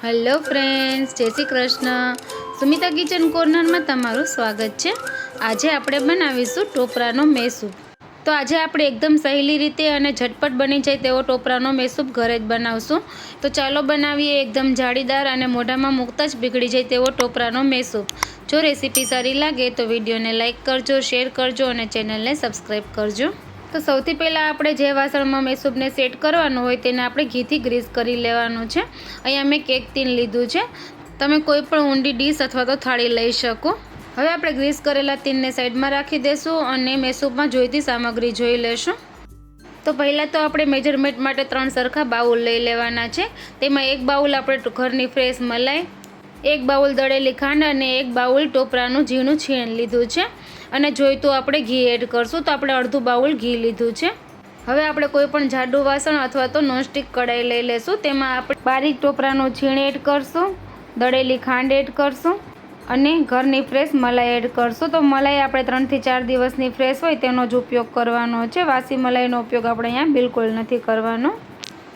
Hello friends જય Shri Krishna. Sumita kitchen કોર્નરમાં તમારું સ્વાગત છે. આજે આપણે બનાવીશું ટોપરાનો મેસૂપ. તો આજે આપણે એકદમ સહેલી રીતે અને ઝટપટ બની જાય તેવો ટોપરાનો મેસૂપ ઘરે જ બનાવશું. તો ચાલો બનાવીએ એકદમ જાળીદાર અને મોઢામાં મૂકતા જ પીગળી જાય તેવો ટોપરાનો મેસૂપ. જો રેસીપી સારી લાગે તો વિડીયોને લાઇક કરજો, શેર કરજો અને ચેનલને સબસ્ક્રાઈબ કરજો. તો સૌથી પહેલાં આપણે જે વાસણમાં મેસૂબને સેટ કરવાનું હોય તેને આપણે ઘીથી ગ્રીસ કરી લેવાનું છે. અહીંયા મેં કેક તીન લીધું છે. તમે કોઈ પણ ઊંડી ડીશ અથવા તો થાળી લઈ શકો. હવે આપણે ગ્રીસ કરેલા તીનને સાઈડમાં રાખી દઈશું અને મેસૂબમાં જોઈતી સામગ્રી જોઈ લેશું. તો પહેલાં તો આપણે મેજરમેન્ટ માટે ત્રણ સરખા બાઉલ લઈ લેવાના છે. તેમાં એક બાઉલ આપણે ઘરની ફ્રેશ મલાઈ, એક બાઉલ દળેલી ખાંડ અને એક બાઉલ ટોપરાનું ઝીણું છીણ લીધું છે. અને જોઈતું આપણે ઘી એડ કરશું તો આપણે અડધું બાઉલ ઘી લીધું છે. હવે આપણે કોઈ પણ જાડું વાસણ અથવા તો નોનસ્ટિક કઢાઈ લઈ લેશું. તેમાં આપણે બારીક ટોપરાનું છીણ એડ કરશું, દળેલી ખાંડ એડ કરશું અને ઘરની ફ્રેશ મલાઈ એડ કરશું. તો મલાઈ આપણે ત્રણથી ચાર દિવસની ફ્રેશ હોય તેનો જ ઉપયોગ કરવાનો છે. વાસી મલાઈનો ઉપયોગ આપણે અહીંયા બિલકુલ નથી કરવાનો.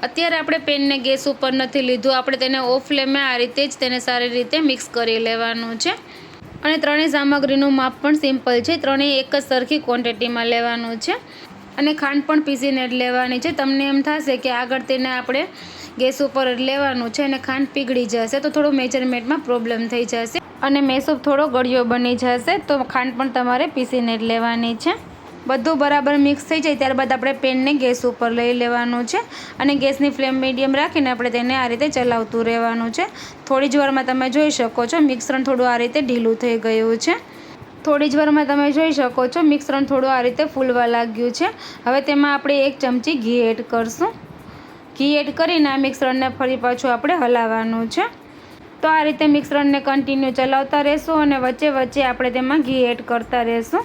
અત્યારે આપણે પેનને ગેસ ઉપર નથી લીધું. આપણે તેને ઓફ ફ્લેમે આ રીતે જ તેને સારી રીતે મિક્સ કરી લેવાનું છે. અને ત્રણેય સામગ્રીનું માપ પણ સિમ્પલ છે. ત્રણેય એક જ સરખી ક્વોન્ટિટીમાં લેવાનું છે. અને ખાંડ પણ પીસીને જ લેવાની છે. તમને એમ થશે કે આગળ તેને આપણે ગેસ ઉપર લેવાનું છે અને ખાંડ પીગળી જશે તો થોડું મેજરમેન્ટમાં પ્રોબ્લેમ થઈ જશે. અને મેસૂપ થોડો ગળ્યો બની જશે તો ખાંડ પણ તમારે પીસીને જ લેવાની છે. બધું બરાબર મિક્સ થઈ જાય ત્યારબાદ આપણે પેનને ગેસ ઉપર લઈ લેવાનું છે અને ગેસની ફ્લેમ મીડિયમ રાખીને આપણે તેને આ રીતે ચલાવતું રહેવાનું છે. થોડી જ વારમાં તમે જોઈ શકો છો મિશ્રણ થોડું આ રીતે ઢીલું થઈ ગયું છે. થોડી જ વારમાં તમે જોઈ શકો છો મિશ્રણ થોડું આ રીતે ફૂલવા લાગ્યું છે. હવે તેમાં આપણે એક ચમચી ઘી એડ કરશું. ઘી એડ કરીને આ મિશ્રણને ફરી પાછું આપણે હલાવવાનું છે. તો આ રીતે મિશ્રણને કન્ટિન્યુ ચલાવતા રહેશું અને વચ્ચે વચ્ચે આપણે તેમાં ઘી એડ કરતા રહેશું.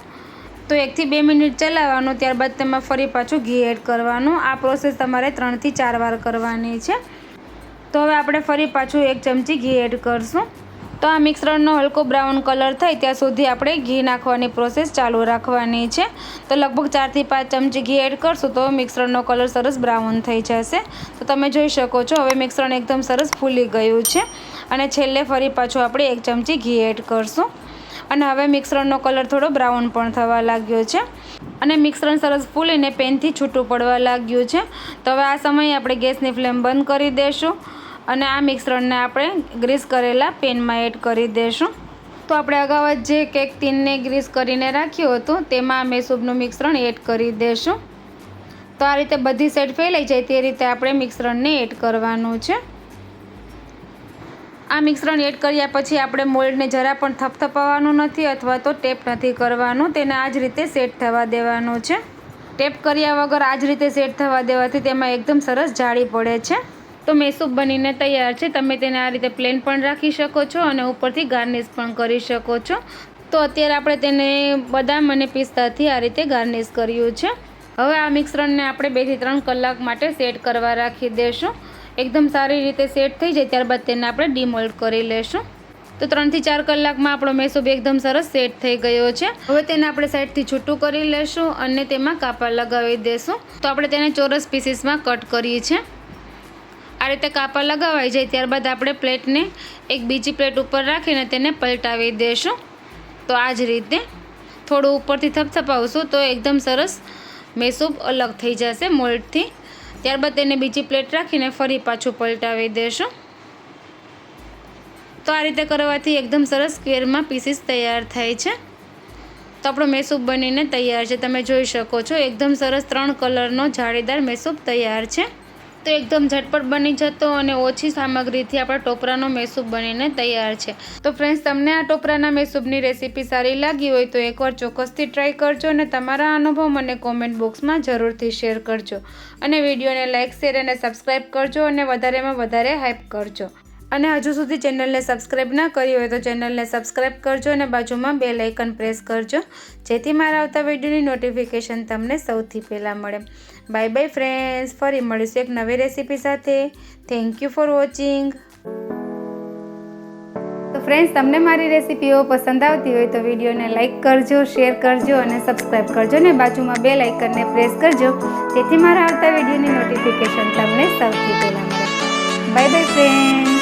તો એકથી બે મિનિટ ચલાવવાનું, ત્યારબાદ તેમાં ફરી પાછું ઘી એડ કરવાનું. આ પ્રોસેસ તમારે ત્રણથી ચાર વાર કરવાની છે. તો હવે આપણે ફરી પાછું એક ચમચી ઘી એડ કરશું. તો આ મિશ્રણનો હલકો બ્રાઉન કલર થાય ત્યાં સુધી આપણે ઘી નાખવાની પ્રોસેસ ચાલુ રાખવાની છે. તો લગભગ ચારથી પાંચ ચમચી ઘી એડ કરશું તો મિશ્રણનો કલર સરસ બ્રાઉન થઈ જશે. તો તમે જોઈ શકો છો, હવે મિશ્રણ એકદમ સરસ ફૂલી ગયું છે. અને છેલ્લે ફરી પાછું આપણે એક ચમચી ઘી એડ કરશું. અને હવે મિશ્રણનો કલર થોડો બ્રાઉન પણ થવા લાગ્યો છે. અને મિશ્રણ સરસ ફૂલીને પેનથી છૂટું પડવા લાગ્યું છે. તો હવે આ સમયે આપણે ગેસની ફ્લેમ બંધ કરી દઈશું અને આ મિશ્રણને આપણે ગ્રીસ કરેલા પેનમાં એડ કરી દઈશું તો આપણે અગાઉ જ કેક તીનને ગ્રીસ કરીને રાખ્યું હતું, તેમાં મેસૂબનું મિશ્રણ એડ કરી દઈશું તો આ રીતે બધી સેટ ફેલાઈ જાય તે રીતે આપણે મિશ્રણને એડ કરવાનું છે. આ મિશ્રણ એડ કર્યા પછી આપણે મોલ્ડને જરા પણ થપથપાવવાનું નથી અથવા તો ટેપ નથી કરવાનું. તેને આ જ રીતે સેટ થવા દેવાનું છે. ટેપ કર્યા વગર આ જ રીતે સેટ થવા દેવાથી તેમાં એકદમ સરસ જાળી પડે છે. તો મેસૂપ બનીને તૈયાર છે. તમે તેને આ રીતે પ્લેન પણ રાખી શકો છો અને ઉપરથી ગાર્નિશ પણ કરી શકો છો. તો અત્યારે આપણે તેને બદામ અને પિસ્તાથી આ રીતે ગાર્નિશ કર્યું છે. હવે આ મિશ્રણને આપણે બેથી ત્રણ કલાક માટે સેટ કરવા રાખી દઈશું એકદમ સારી રીતે સેટ થઈ જાય, ત્યારબાદ તેને આપણે ડીમોલ્ડ કરી લેશું. તો ત્રણથી ચાર કલાકમાં આપણો મેસૂબ એકદમ સરસ સેટ થઈ ગયો છે. હવે તેને આપણે સાઈડથી છૂટું કરી લેશું અને તેમાં કાપા લગાવી દેશું. તો આપણે તેને ચોરસ પીસીસમાં કટ કરીએ છીએ. આ રીતે કાપા લગાવાઈ જાય, ત્યારબાદ આપણે પ્લેટને એક બીજી પ્લેટ ઉપર રાખીને તેને પલટાવી દેશું. તો આ જ રીતે થોડું ઉપરથી થપથપાવશું તો એકદમ સરસ મેસૂબ અલગ થઈ જશે મોલ્ડથી. ત્યારબાદ તેને બીજી પ્લેટ રાખીને ફરી પાછું પલટાવી દેશું. તો આ રીતે કરવાથી એકદમ સરસ સ્ક્વેરમાં પીસીસ તૈયાર થાય છે. તો આપણો મેસૂપ બનીને તૈયાર છે. તમે જોઈ શકો છો, એકદમ સરસ ત્રણ કલરનો જાળીદાર મેસૂપ તૈયાર છે. તો એકદમ ઝટપટ બની જતો અને ઓછી સામગ્રીથી આપણા ટોપરાનો મેસૂબ બનીને તૈયાર છે. તો ફ્રેન્ડ્સ તમને આ ટોપરાના મેસૂબની રેસીપી સારી લાગી હોય તો એકવાર ચોક્કસથી ટ્રાય કરજો અને તમારા અનુભવ મને કોમેન્ટ બોક્સમાં જરૂરથી શેર કરજો. અને વિડીયોને લાઇક શેર અને સબસ્ક્રાઈબ કરજો અને વધારેમાં વધારે હાઇપ કરજો. અને હજુ સુધી ચેનલને સબસ્ક્રાઈબ ના કરી હોય તો ચેનલને સબસ્ક્રાઈબ કરજો અને બાજુમાં બે લાઇકન પ્રેસ કરજો. જેથી મારા આવતા વિડીયોની નોટિફિકેશન તમને સૌથી પહેલાં મળે. બાય બાય ફ્રેન્ડ્સ ફરી મળીશું એક નવી રેસીપી સાથે. થેન્ક યુ ફોર વોચિંગ તો ફ્રેન્ડ્સ તમને મારી રેસીપીઓ પસંદ આવતી હોય તો વિડીયોને લાઇક કરજો શેર કરજો અને સબસ્ક્રાઈબ કરજો ને બાજુમાં બે લાઇકનને પ્રેસ કરજો. જેથી મારા આવતા વિડીયોની નોટિફિકેશન તમને સૌથી પહેલાં મળે. Bye bye friend